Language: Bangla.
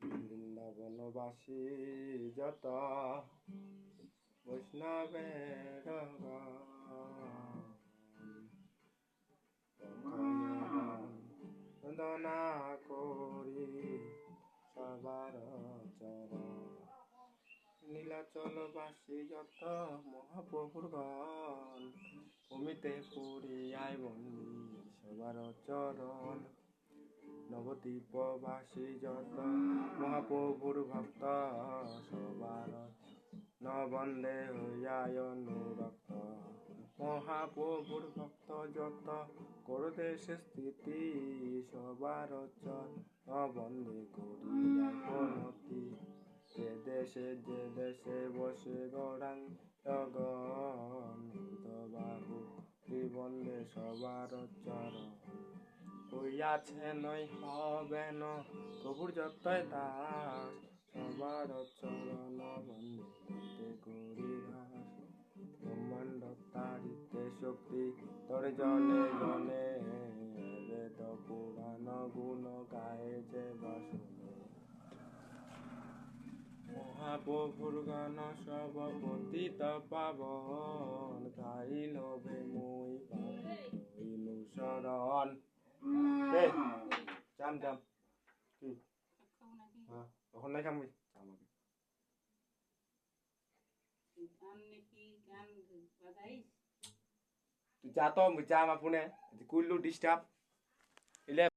বৃন্দাবনবাসী যত বৈষ্ণবের গণ, বন্দনা করি সবার চরণ। নীলাচলবাসী যত মহাপ্রভুর গণ ভূমিতে পুরিয়ায় বন্দি সবার চরণ। নবদ্বীপবাসী যত মহাপ্রভুর ভক্ত, সবার নবন্দে হইয়ায় অনুরক্ত। মহাপ্রভুর ভক্ত যত করদেশে স্থিতি, সবার বন্দে করিয়া প্রণতি। যে দেশে যে দেশে বসে গৌরাঙ্গ বাহু বন্দে সবার চরণ। হইয়াছে নয় হবে ন। প্রভুর যতই দাস সবার চরণ বন্দে করি ব্রহ্মাণ্ড তারিতে শক্তি। তোর জনে জনে বেদ পুরাণ গুণ গায়ে যে মহাপ্রভুর গান সব পতিত পাবন, গাইল বে জাম জাম কি হ্যাঁ তখন নাই খামবি? আমাকে তুই যা তো যা যাম ফোনে। কুইলু ডিস্টার্ব